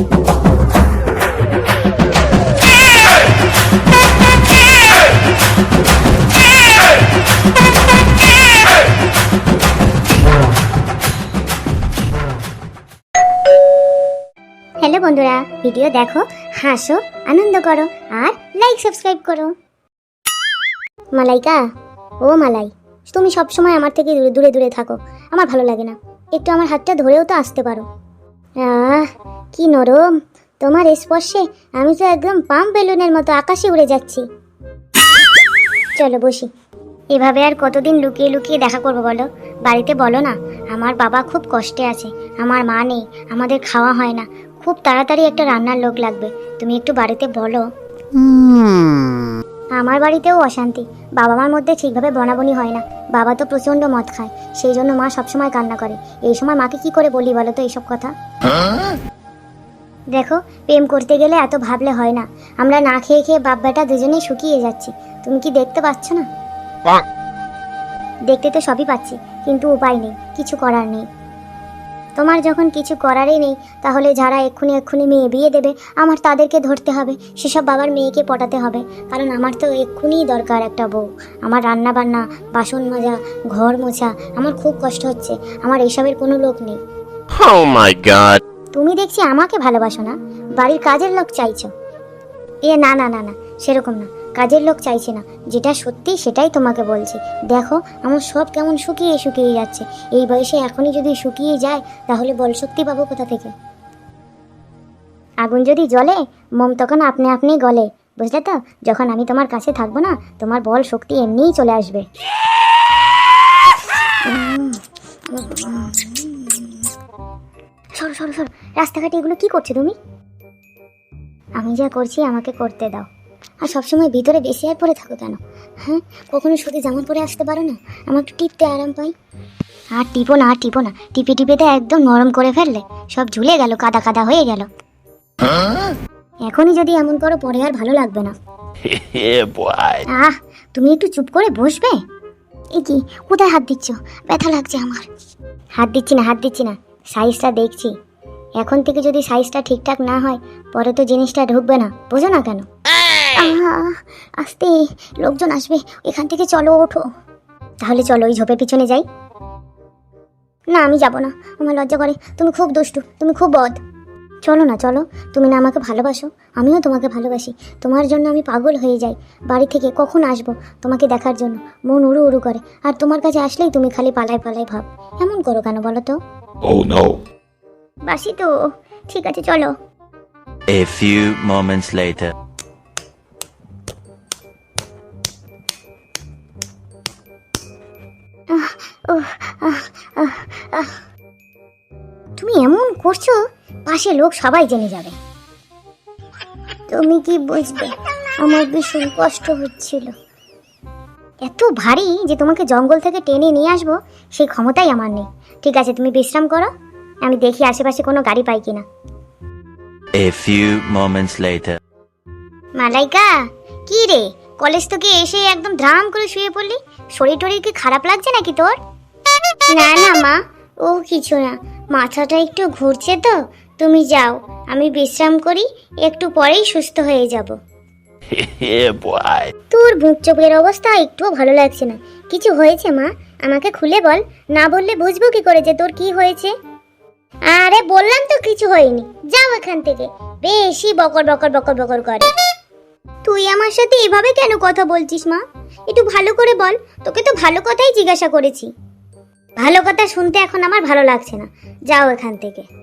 Hello বন্ধুরা, video দেখো, হাসো, আনন্দ করো, আর লাইক সাবস্ক্রাইব করো। মালাইকা, ও মালাই, তুমি সব সময় আমার থেকে দূরে দূরে দূরে থাকো, আমার ভালো লাগে না। একটু আমার হাতটা ধরেও তো আসতে পারো। আহ কি নরম। তোমার স্পর্শে আমি তো একদম পাম বেলুনের মতো আকাশে উড়ে যাচ্ছি। চলো বসি। এভাবে আর কতদিন লুকিয়ে লুকিয়ে দেখা করব বলো? বাড়িতে বলো না, আমার বাবা খুব কষ্টে আছে, আমার মা নেই, আমাদের খাওয়া হয় না। খুব তাড়াতাড়ি একটা রান্নার লোক লাগবে, তুমি একটু বাড়িতে বলো। আমার বাড়িতেও অশান্তি। বাবা মার মধ্যে ঠিকভাবে বনাবনি হয় না। বাবা তো প্রচণ্ড মদ খায়। সেই জন্য মা সবসময় কান্না করে। এই সময় মাকে কি করে বলি বলো তো এইসব কথা? দেখো প্রেম করতে গেলে এত ভাবলে হয় না। আমরা না খেয়ে খেয়ে বাপ বেটা দুজনেই শুকিয়ে যাচ্ছি। তুমি কি দেখতে পাচ্ছ না? দেখতে তো সবই পাচ্ছি কিন্তু উপায় নেই কিছু করার নেই। তোমার যখন কিছু করারই নেই তাহলে যারা এক্ষুনি এক্ষুনি মেয়ে বিয়ে দেবে আমার তাদেরকে ধরতে হবে। সেসব বাবার মেয়েকে পটাতে হবে। কারণ আমার তো এক্ষুনিই দরকার একটা বউ। আমার রান্না বান্না বাসন মাজা ঘর মোছা আমার খুব কষ্ট হচ্ছে। আমার এইসবের কোনো লোক নেই। Oh তুমি দেখছি আমাকে ভালোবাসো না। বাড়ির কাজের লোক চাইছো। এ না না না না সেরকম না। কাজের লোক চাইছে না। যেটা সত্যি সেটাই তোমাকে বলছি। দেখো, আমার সব কেমন শুকিয়ে শুকিয়ে যাচ্ছে। এই বয়সে এখনই যদি শুকিয়ে যায়, তাহলে বল শক্তি পাবো কোথা থেকে? আগুন যদি জ্বলে, মোম তখন আপনি আপনি গলে। বুঝলে তো? যখন আমি তোমার কাছে থাকব না, তোমার বল শক্তি এমনিই চলে আসবে। সরো সরো সরো। রাস্তাঘাটে এগুলো কি করছ তুমি? আমি যা করছি আমাকে করতে দাও। আর সবসময় ভিতরে বেশি আর পরে থাকো কেন? হ্যাঁ? কখনো শুধু জামা পরে আসতে পারো না আমার একটু টিপতে আরাম পাই। আর টিপো না আর টিপো না টিপে টিপে তো একদম নরম করে ফেললে সব ঝুলে গেল কাদা কাদা হয়ে গেল। এখনই যদি এমন করো পরে আর ভালো লাগবে না। আহ তুমি একটু চুপ করে বসবে? এ কি কোথায় হাত দিচ্ছ? ব্যথা লাগছে আমার। হাত দিচ্ছি না হাত দিচ্ছি না সাইজটা দেখছি। এখন থেকে যদি সাইজটা ঠিকঠাক না হয় পরে তো জিনিসটা ঢুকবে না বোঝো না কেন? আস্তে লোকজন আসবে। এখান থেকে চলো ওঠো। তাহলে চলো ওই ঝোপের পিছনে যাই। না আমি যাব না। আমার লজ্জা করে। তুমি খুব দুষ্টু তুমি খুব বদ। চলো না চলো। তুমি না আমাকে ভালোবাসো আমিও তোমাকে ভালোবাসি। তোমার জন্য আমি পাগল হয়ে যাই। বাড়ি থেকে কখন আসব তোমাকে দেখার জন্য? মন উড়ু উড়ু করে। আর তোমার কাছে আসলেই তুমি খালি পালায় পালায় ভাব। এমন করো কেন বলো তো? Oh. বাসি তো। ঠিক আছে চলো। A few moments later. পাশে লোক সবাই জেনে যাবে। তুমি কি বুঝবে? আমার ভীষণ কষ্ট হচ্ছিল। এত ভারী যে তোমাকে জঙ্গল থেকে টেনে নিয়ে আসব সেই ক্ষমতাই আমার নেই। ঠিক আছে তুমি বিশ্রাম করো। আমি দেখি আশেপাশে কোনো গাড়ি পাই কিনা। A few moments later. Malaika কি রে? কলেজ থেকে এসে একদম ধ্রাম করে শুয়ে পড়লি? শরীর টরীর কি খারাপ লাগছে নাকি তোর? না না মা ও কিছু না। মাথাটা একটু ঘুরছে তো তুমি যাও আমি বিশ্রাম করি একটু পরেই সুস্থ হয়ে যাব। তোর বুক চোখের অবস্থা একটুও ভালো লাগছে না। কিছু হয়েছে মা? আমাকে খুলে বল। না বললে বুঝব কি করে যে তোর কি হয়েছে? আরে বললাম তো কিছু হয়নি। যাও এখান থেকে। বেশি বকর বকর বকর বকর করে। তুই আমার সাথে এভাবে কেন কথা বলছিস মা? একটু ভালো করে বল। তোকে তো ভালো কথাই জিজ্ঞাসা করেছি। ভালো কথা শুনতে এখন আমার ভালো লাগছে না। যাও এখান থেকে।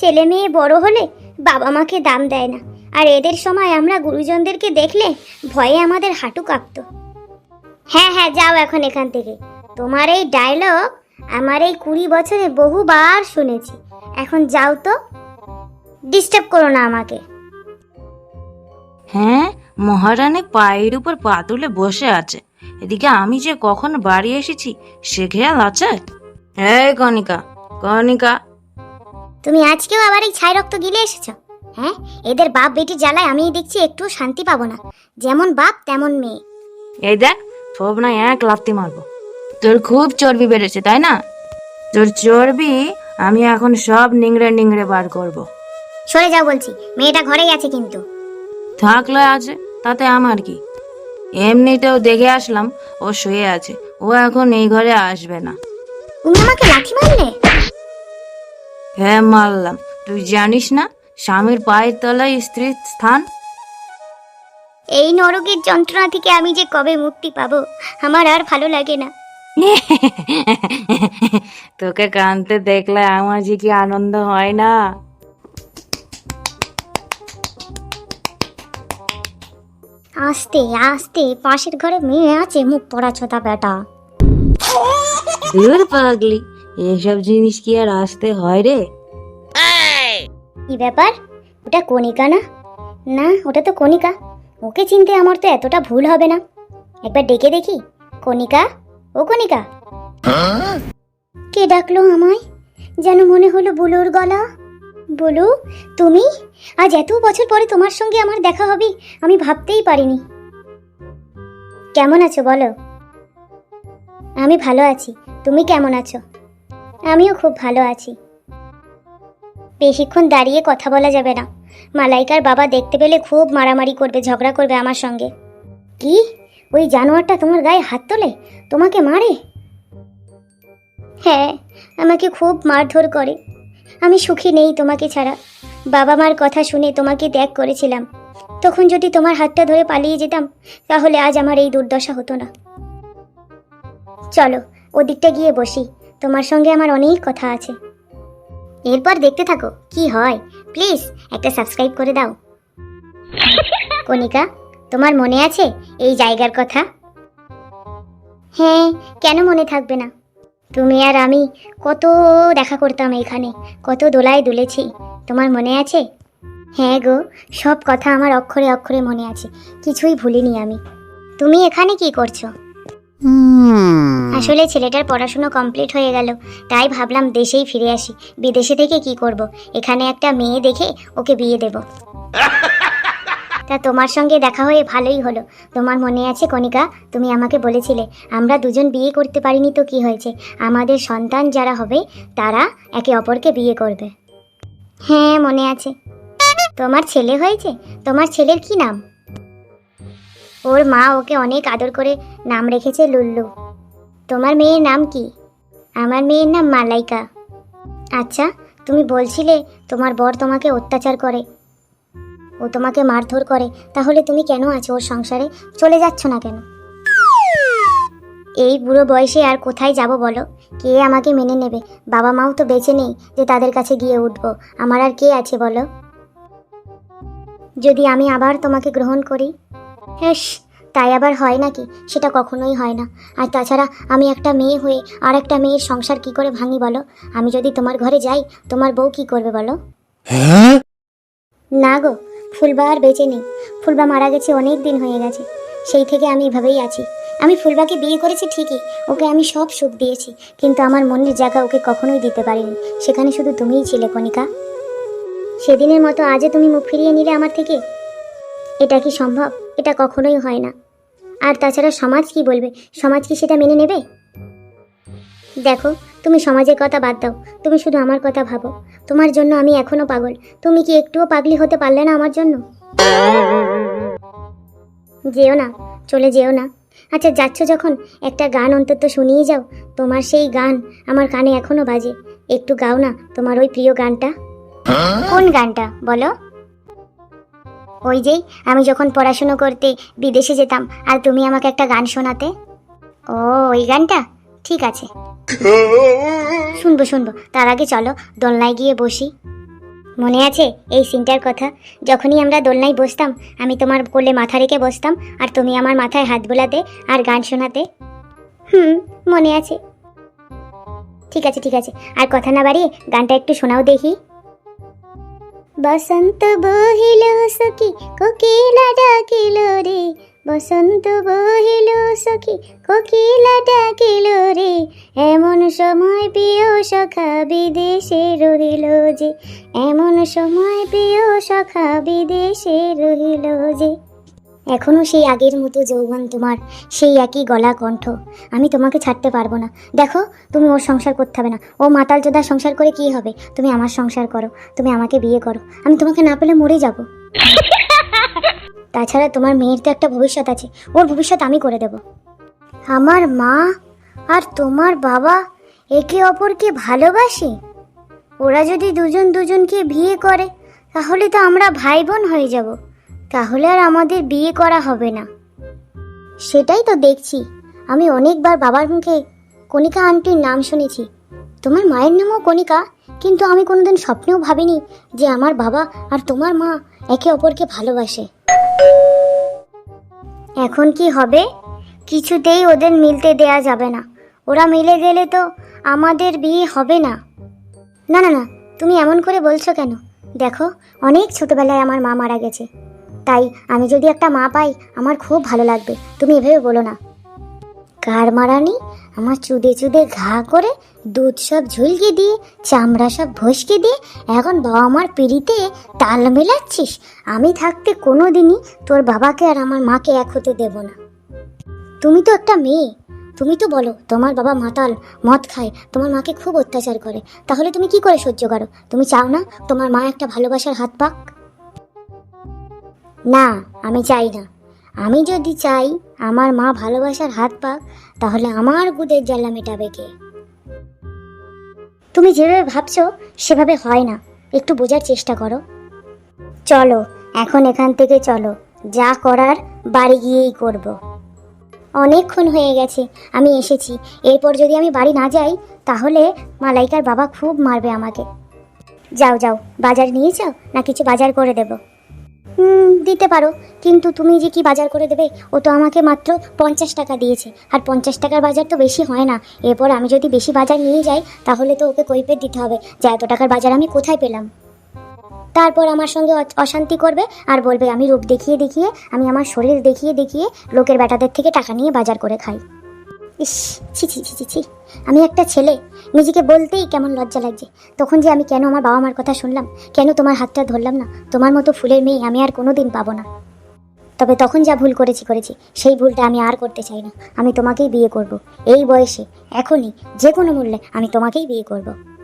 ছেলে মেয়ে বড় হলে বাবা মাকে দাম দেয় না। আর এদের সময় আমরা গুরুজনদেরকে দেখলে ভয়ে আমাদের হাঁটু কাঁপতো। হ্যাঁ হ্যাঁ যাও এখন এখান থেকে। তোমার এই ডায়লগ আমার এই কুড়ি বছরে বহুবার শুনেছি। এখন যাও তো। ডিস্টার্ব করো না আমাকে। হ্যাঁ মহারানী পায়ের উপর পা তুলে বসে আছে। এদিকে আমি যে কখন বাড়ি এসেছি, সে খেয়াল আছে? এই কণিকা কণিকা তুমি আজকেও আবার এই ছাই রক্ত গিলে এসেছ? হ্যাঁ এদের বাপ বেটি জ্বালায় আমি দেখছি একটু শান্তি পাবো না। যেমন বাপ তেমন মেয়ে। এই দেখ থোব না এক লাফতি মারবো। তোর খুব চর্বি বেড়েছে তাই না? তোর চর্বি আমি এখন সব নিংড়ে নিংড়ে বার করব। সরে যাও বলছি মেয়েটা ঘরেই আছে কিন্তু। থাকলে আছে তাতে আমার কি? এমনিতেও দেখে আসলাম ও শুয়ে আছে ও এখন এই ঘরে আসবে না। তুমি আমাকে লাথি মারলে? হ্যাঁ মারলাম। তুই জানিস না স্বামীর পায়ের তলায় স্ত্রীর স্থান? এই নরকের যন্ত্রণা থেকে আমি যে কবে মুক্তি পাবো আমার আর ভালো লাগে না। তোকে কানতে দেখলে আমার যে কি আনন্দ হয় না? আস্তে আস্তে পাশের ঘরে মেয়ে আছে মুখ পড়া ছোতা বেটা। দূর পাগলি। এসব জিনিস কি আর আসতে হয় রে? কি ব্যাপার? ওটা কণিকা না? না ওটা তো কণিকা। ওকে চিনতে আমার তো এতটা ভুল হবে না। একবার ডেকে দেখি। কণিকা? ও কণিকা? কে ডাকলো আমায়? যেন মনে হলো বুলুর গলা। বলু তুমি? আজ এত বছর পরে তোমার সঙ্গে আমার দেখা হবে আমি ভাবতেই পারিনি। কেমন আছো বলো? আমি ভালো আছি। তুমি কেমন আছো? আমিও খুব ভালো আছি। বেশিক্ষণ দাঁড়িয়ে কথা বলা যাবে না। মালাইকার বাবা দেখতে পেলে খুব মারামারি করবে, ঝগড়া করবে আমার সঙ্গে। কি? ওই জানোয়ারটা তোমার গায়ে হাত তোলে? তোমাকে মারে? হ্যাঁ আমাকে খুব মারধর করে। আমি সুখী নেই তোমাকে ছাড়া। বাবা মার কথা শুনে তোমাকে ত্যাগ করেছিলাম। তখন যদি তোমার হাতটা ধরে পালিয়ে যেতাম, তাহলে আজ আমার এই দুর্দশা হতো না। চলো, ওদিকটা গিয়ে বসি। তোমার সঙ্গে আমার অনেক কথা আছে। এরপর দেখতে থাকো, কি হয়। প্লিজ, একটা সাবস্ক্রাইব করে দাও। কণিকা, তোমার মনে আছে এই জায়গার কথা? হ্যাঁ কেন মনে থাকবে না? তুমি আর আমি কত দেখা করতাম এখানে, কত দোলায় দুলেছি। তোমার মনে আছে? হ্যাঁ গো, সব কথা আমার অক্ষরে অক্ষরে মনে আছে, কিছুই ভুলিনি আমি। তুমি এখানে কি করছ? আসলে ছেলেটার পড়াশুনো কমপ্লিট হয়ে গেল। তাই ভাবলাম দেশেই ফিরে আসি। বিদেশে থেকে কি করব? এখানে একটা মেয়ে দেখে ওকে বিয়ে দেব। তা তোমার সঙ্গে দেখা হয়ে ভালোই হলো। তোমার মনে আছে কণিকা? তুমি আমাকে বলেছিলে, আমরা দুজন বিয়ে করতে পারিনি তো কি হয়েছে? আমাদের সন্তান যারা হবে, তারা একে অপরকে বিয়ে করবে। হ্যাঁ মনে আছে। তোমার ছেলে হয়েছে? তোমার ছেলের কি নাম? ওর মা ওকে অনেক আদর করে নাম রেখেছে লুল্লু। তোমার মেয়ের নাম কি? আমার মেয়ের নাম মালাইকা। আচ্ছা তুমি বলছিলে তোমার বর তোমাকে অত্যাচার করে। ও তোমাকে মারধর করে। তাহলে তুমি কেন আছো ওর সংসারে? চলে যাচ্ছ না কেন? এই বুড়ো বয়সে আর কোথায় যাব বলো? কে আমাকে মেনে নেবে? বাবা মাও তো বেঁচে নেই যে তাদের কাছে গিয়ে উঠবো। আমার আর কে আছে বলো? যদি আমি আবার তোমাকে গ্রহণ করি হেস তাই আবার হয় নাকি? সেটা কখনোই হয় না। আর তাছাড়া আমি একটা মেয়ে হয়ে আর একটা মেয়ের সংসার কি করে ভাঙি বলো? আমি যদি তোমার ঘরে যাই তোমার বউ কি করবে বলো? না গো ফুলবা আর বেঁচে নেই। ফুলবা মারা গেছে অনেক দিন হয়ে গেছে। সেই থেকে আমি এভাবেই আছি। আমি ফুলবাকে বিয়ে করেছি ঠিকই ওকে আমি সব সুখ দিয়েছি। কিন্তু আমার মনের জায়গা ওকে কখনোই দিতে পারিনি। সেখানে শুধু তুমিই ছিলে কণিকা। সেদিনের মতো আজও তুমি মুখ ফিরিয়ে নিলে আমার থেকে? এটা কি সম্ভব? এটা কখনোই হয় না। আর তাছাড়া সমাজ কি বলবে? সমাজ কি সেটা মেনে নেবে? দেখো তুমি সমাজের কথা বাদ দাও। তুমি শুধু আমার কথা ভাবো। তোমার জন্য আমি এখনও পাগল। তুমি কি একটুও পাগলি হতে পারলে না আমার জন্য? যেও না চলে যেও না। আচ্ছা যাচ্ছ যখন একটা গান অন্তত শুনিয়ে যাও। তোমার সেই গান আমার কানে এখনও বাজে। একটু গাও না তোমার ওই প্রিয় গানটা। কোন গানটা? বলো। ওই যেই আমি যখন পড়াশুনো করতে বিদেশে যেতাম, আর তুমি আমাকে একটা গান শোনাতে? ও, ওই গানটা? ঠিক আছে। শুনব শুনব। তার আগে চলো, দোলনায় গিয়ে বসি। মনে আছে এই সিনটার কথা? যখনই আমরা দোলনায় বসতাম, আমি তোমার কোলে মাথা রেখে বসতাম, আর তুমি আমার মাথায় হাত বোলাতে আর গান শোনাতে? হুম, মনে আছে। ঠিক আছে ঠিক আছে। আর কথা না বাড়িয়ে গানটা একটু শোনাও দেখি। বসন্ত বহিল সখী, কোকিলা ডাকিল রে। বসন্ত বহিল সখী, কোকিলা ডাকিল রে। এমন সময় প্রিয় সখা বিদেশে রহিল যে। এমন সময় প্রিয় সখা বিদেশে রহিল যে। এখনও সেই আগের মতো যৌবন তোমার সেই একই গলা কণ্ঠ। আমি তোমাকে ছাড়তে পারব না। দেখো তুমি ওর সংসার করতে হবে না। ও মাতাল যোদার সংসার করে কি হবে? তুমি আমার সংসার করো তুমি আমাকে বিয়ে করো। আমি তোমাকে না পেলে মরে যাব। তাছাড়া তোমার মেয়ের তো একটা ভবিষ্যৎ আছে। ওর ভবিষ্যৎ আমি করে দেব। আমার মা আর তোমার বাবা একে অপরকে ভালোবাসে? ওরা যদি দুজন দুজনকে বিয়ে করে তাহলে তো আমরা ভাই বোন হয়ে যাব। তাহলে আর আমাদের বিয়ে করা হবে না। সেটাই তো দেখছি। আমি অনেকবার বাবার মুখে কণিকা আন্টির নাম শুনেছি। তোমার মায়ের নামও কণিকা, কিন্তু আমি কোনোদিন স্বপ্নেও ভাবিনি যে আমার বাবা আর তোমার মা একে অপরকে ভালোবাসে। এখন কি হবে? কিছুতেই ওদের মিলতে দেয়া যাবে না। ওরা মিলে গেলে তো আমাদের বিয়ে হবে না। না না না, তুমি এমন করে বলছো কেন? দেখো, অনেক ছোটবেলায় আমার মা মারা গেছে। তাই আমি যদি একটা মা পাই, আমার খুব ভালো লাগবে। তুমি এভাবে বলো না। কার মারানি, আমার চুদে চুদে ঘা করে দুধ সব ঝুলকে দিয়ে, চামড়া সব ভসকে দিয়ে, এখন বাবা মার পিড়িতে তাল মেলাচ্ছিস? আমি থাকতে কোনো দিনই তোর বাবাকে আর আমার মাকে এক হতে দেব না। তুমি তো একটা মেয়ে। তুমি তো বলো, তোমার বাবা মাতাল, মদ খায়, তোমার মাকে খুব অত্যাচার করে। তাহলে তুমি কি করে সহ্য করো? তুমি চাও না তোমার মা একটা ভালোবাসার হাত পাক? না, আমি চাই না। আমি যদি চাই আমার মা ভালোবাসার হাত পাক, তাহলে আমার গুদের জ্বালা মেটাবে কে? তুমি যেভাবে ভাবছ, সেভাবে হয় না। একটু বোঝার চেষ্টা করো। চলো, এখন এখান থেকে চলো। যা করার, বাড়ি গিয়েই করব। অনেকক্ষণ হয়ে গেছে, আমি এসেছি। এরপর যদি আমি বাড়ি না যাই, তাহলে মালাইকার বাবা খুব মারবে আমাকে। যাও যাও। বাজার নিয়ে যাও, না কিছু বাজার করে দেবো। দিতে পারো। কিন্তু তুমি যে কি বাজার করে দেবে, ও তো আমাকে মাত্র পঞ্চাশ টাকা দিয়েছে। আর পঞ্চাশ টাকার বাজার তো বেশি হয় না। এরপর আমি যদি বেশি বাজার নিয়ে যাই, তাহলে তো ওকে কৈপের দিতে হবে যে এত টাকার বাজার আমি কোথায় পেলাম। তারপর আমার সঙ্গে অশান্তি করবে আর বলবে, আমি রূপ দেখিয়ে দেখিয়ে, আমি আমার শরীর দেখিয়ে দেখিয়ে লোকের বেটাদের থেকে টাকা নিয়ে বাজার করে খাই। ইস, ছি ছি ছি ছি ছি। আমি একটা ছেলে, নিজেকে বলতেই কেমন লজ্জা লাগছে। তখন যে আমি কেন আমার বাবা মার কথা শুনলাম, কেন তোমার হাতটা ধরলাম না, তোমার মতো ফুলের মেয়ে আমি আর কোনো দিন পাবো না। তবে তখন যা ভুল করেছি করেছি, সেই ভুলটা আমি আর করতে চাই না। আমি তোমাকেই বিয়ে করব। এই বয়সে, এখনই যে কোনো মূল্যে আমি তোমাকেই বিয়ে করব।